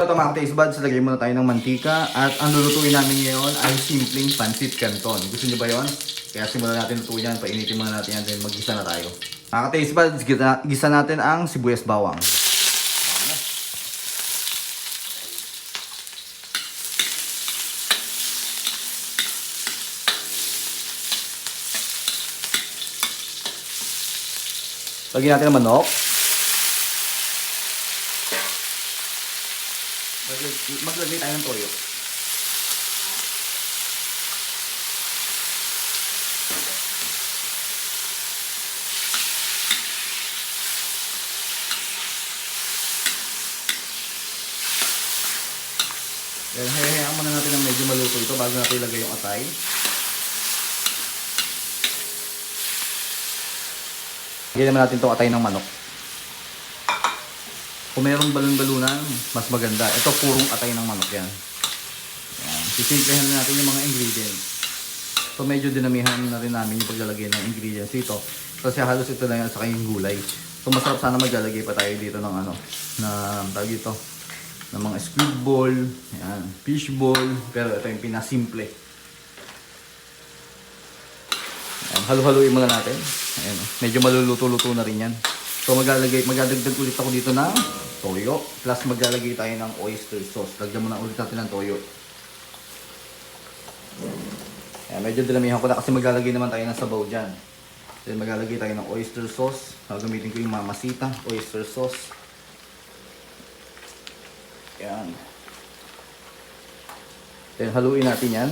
Ito mga taste buds, lagay muna tayo ng mantika at ang lulutuin namin ngayon ay simpleng pancit canton. Gusto niyo ba yon? Kaya simulan natin lutuin yan, painitin muna natin yan, then mag-gisa na tayo. Mga taste buds, gisa, gisa natin ang sibuyas bawang. Lagyan natin ng manok. Maglagay tayo ng toyo. Then, hayahayaan muna natin ng medyo maluto ito bago natin ilagay yung atay. Lagyan naman natin itong atay ng manok. Kung mayroong balon-balunan, mas maganda. Ito purong atay ng manok yan. Yan. Sisimplihan na natin yung mga ingredients. So medyo dinamihan na rin namin yung paglalagay ng ingredients dito. Kasi halos ito lang yan sa kayong gulay. So masarap sana maglalagay pa tayo dito ng ano, na tawag dito, ng mga squid ball, yan, fish ball, pero ito yung pinasimple. Ayan, halu-haluin muna natin. Ayan, medyo maluluto-luto na rin yan. So maglalagay, magdadagdag ulit ako dito ng toyo. Plus maglalagay tayo ng oyster sauce. Lagyan muna ulit natin ng toyo. Ayan, medyo dinamihan ko na kasi maglalagay naman tayo ng sabaw dyan. Then maglalagay tayo ng oyster sauce. Gagamitin ko yung mamasita, oyster sauce. Ayan. Then haluin natin yan.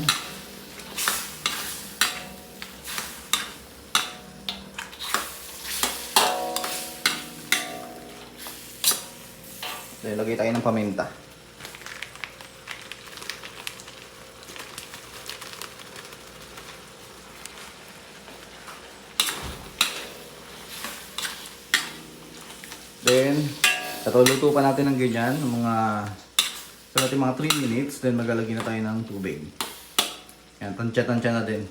Then, lagay tayo ng paminta. Then, katuluto pa natin ng ganyan, mga sa natin mga 3 minutes, then maglalagay na tayo ng tubig. Yan, tansya-tansya na din.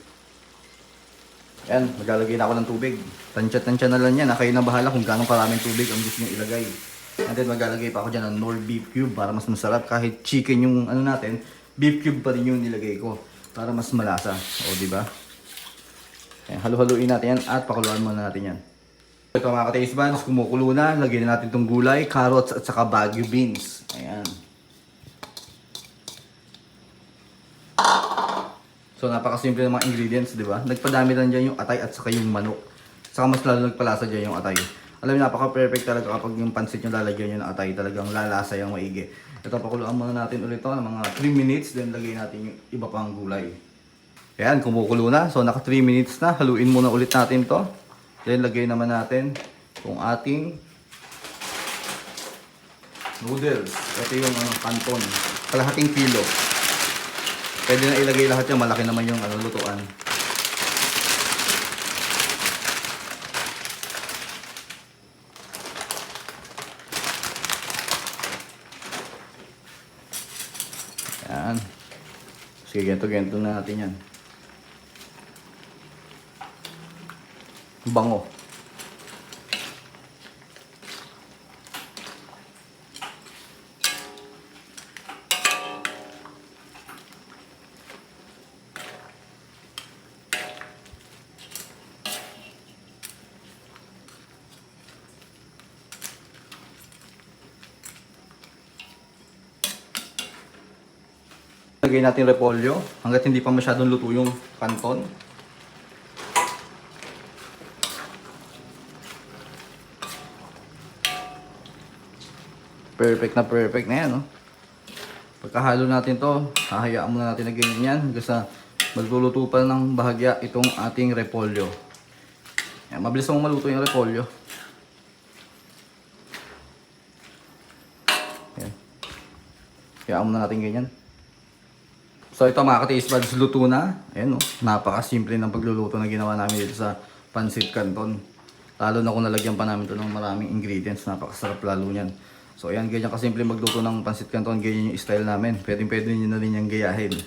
Yan, maglalagay na ako ng tubig. Tansya-tansya na lang yan. ah. Kayo na bahala kung gaano karaming tubig ang gusto nyo ilagay. And then maglalagay pa ako dyan ng Nor beef cube para mas masarap. Kahit chicken yung ano natin, beef cube pa rin yung nilagay ko. Para mas malasa. O, di ba? Yan, halu-haluin natin yan at pakuluan muna natin yan. Ito mga ka-taste buds, kumukulo na. Lagyan na natin itong gulay, carrots at saka bagu beans. Ayan. So napakasimple ng mga ingredients, di ba? Nagpadami lang dyan yung atay at saka yung manok. Saka mas lalo nagpalasa dyan yung atay. Alam niyo, napaka-perfect talaga kapag yung pansit nyo lalagyan nyo ng atay. Talagang lalasa yung maigi. Ito, pakuluan muna natin ulit to ng mga 3 minutes. Then lagay natin yung iba pang gulay. Ayan, kumukulo na. So naka 3 minutes na. Haluin muna ulit natin to. Then lagay naman natin yung ating noodles. Ito yung ano, kanton. Kalahating kilo. Pwede na ilagay lahat yan. Malaki naman yung ano, lutuan. Sige, gento-gento na natin yan. Bango. Lagay natin repolyo hanggat hindi pa masyadong luto yung kanton. Perfect na perfect na yan, no? Pagkahalo natin to, hahayaan muna natin na ganyan yan sa magluluto pa ng bahagya itong ating repolyo. Yan, mabilis mong maluto yung repolyo. Yan. Hayaan muna natin ganyan. So ito mga ka-taste buds, luto na. Ayan o, napakasimple ng pagluluto na ginawa namin dito sa Pancit Canton. Lalo na kung nalagyan pa namin ito ng maraming ingredients, napakasarap lalo niyan. So ayan, ganyan kasimple magluto ng Pancit Canton, ganyan yung style namin. Pwede pwede nyo na rin yung gayahin.